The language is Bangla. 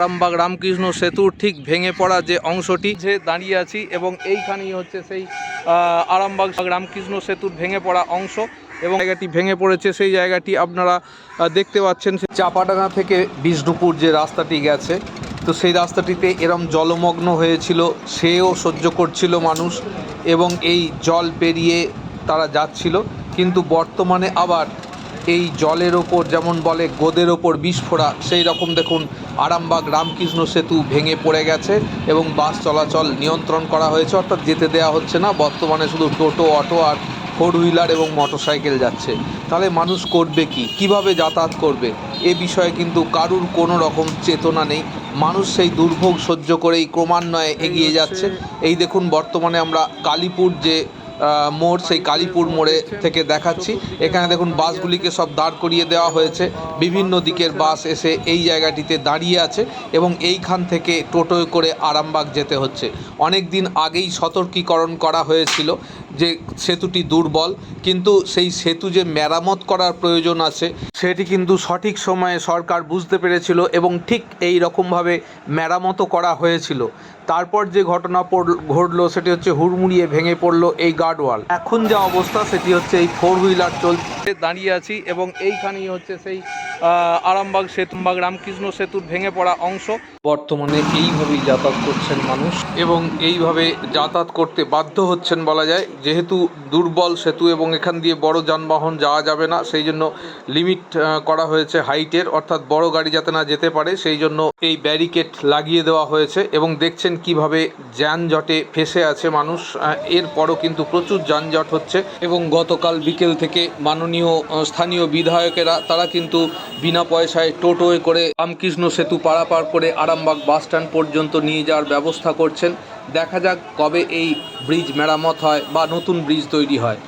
রামবাগ রামকৃষ্ণ সেতুর ঠিক ভেঙে পড়া যে অংশটি যে দাঁড়িয়ে আছি এবং এইখানেই হচ্ছে সেই আরামবাগ রামকৃষ্ণ সেতুর ভেঙে পড়া অংশ এবং জায়গাটি ভেঙে পড়েছে, সেই জায়গাটি আপনারা দেখতে পাচ্ছেন। চাপাডাঙ্গা থেকে বিষ্ণুপুর যে রাস্তাটি গেছে, তো সেই রাস্তাটিতে এরম জলমগ্ন হয়েছিল, সেও সহ্য করছিল মানুষ এবং এই জল পেরিয়ে তারা যাচ্ছিল। কিন্তু বর্তমানে আবার এই জলের ওপর, যেমন বলে গোদের ওপর বিস্ফোরা সেই রকম দেখুন আরামবাগ রামকৃষ্ণ সেতু ভেঙে পড়ে গেছে এবং বাস চলাচল নিয়ন্ত্রণ করা হয়েছে। অর্থাৎ যেতে দেওয়া হচ্ছে না, বর্তমানে শুধু টোটো, অটো আর ফোর হুইলার এবং মোটরসাইকেল যাচ্ছে। তাহলে মানুষ করবে কি? কীভাবে যাতায়াত করবে? এ বিষয়ে কিন্তু কারুর কোনো রকম চেতনা নেই। মানুষ সেই দুর্ভোগ সহ্য করেই ক্রমান্বয়ে এগিয়ে যাচ্ছে। এই দেখুন, বর্তমানে আমরা কালীপুর যে মোড়, সেই কালীপুর মোড়ে থেকে দেখাচ্ছি। এখানে দেখুন, বাসগুলিকে সব দাঁড় করিয়ে দেওয়া হয়েছে। বিভিন্ন দিকের বাস এসে এই জায়গাটিতে দাঁড়িয়ে আছে এবং এইখান থেকে টোটোয় করে আরামবাগ যেতে হচ্ছে। অনেক দিন আগেই সতর্কীকরণ করা হয়েছিল। যে সেতুটি দুর্বল, কিন্তু সেই সেতু যে মেরামত করার প্রয়োজন আছে, সেটি কিন্তু সঠিক সময়ে সরকার বুঝতে পেরেছিল এবং ঠিক এই রকমভাবে মেরামতও করা হয়েছিল। তারপর যে ঘটনা ঘটলো সেটি হচ্ছে হুড়মুড়িয়ে ভেঙে পড়ল এই গার্ডওয়াল। এখন যা অবস্থা সেটি হচ্ছে এই ফোর হুইলার চলছে, দাঁড়িয়ে আছি এবং এইখানেই হচ্ছে সেই আরামবাগ সেতুবাগ রামকৃষ্ণ সেতুর ভেঙে পড়া অংশ। বর্তমানে এইভাবেই যাতায়াত করছেন মানুষ। এবং এইভাবে যাতায়াত করতে বাধ্য হচ্ছেন বলা যায়। যেহেতু দুর্বল সেতু এবং এখান দিয়ে বড় যানবাহন যাওয়া যাবে না, সেই জন্য লিমিট করা হয়েছে হাইটের অর্থাৎ বড় গাড়ি যাতে না যেতে পারে, সেই জন্য এই ব্যারিকেড লাগিয়ে দেওয়া হয়েছে। এবং দেখছেন কীভাবে যানজটে ফেসে আছে মানুষ। এরপরও কিন্তু প্রচুর যানজট হচ্ছে। এবং গতকাল বিকেল থেকে মাননীয় স্থানীয় বিধায়কেরা, তারা কিন্তু বিনা পয়সায় টোটোয় করে রামকৃষ্ণ সেতু পারাপার করে আরামবাগ বাস স্ট্যান্ড পর্যন্ত নিয়ে যাওয়ার ব্যবস্থা করছেন। দেখা যাক কবে এই ব্রিজ মেরামত হয় বা নতুন ব্রিজ তৈরি হয়।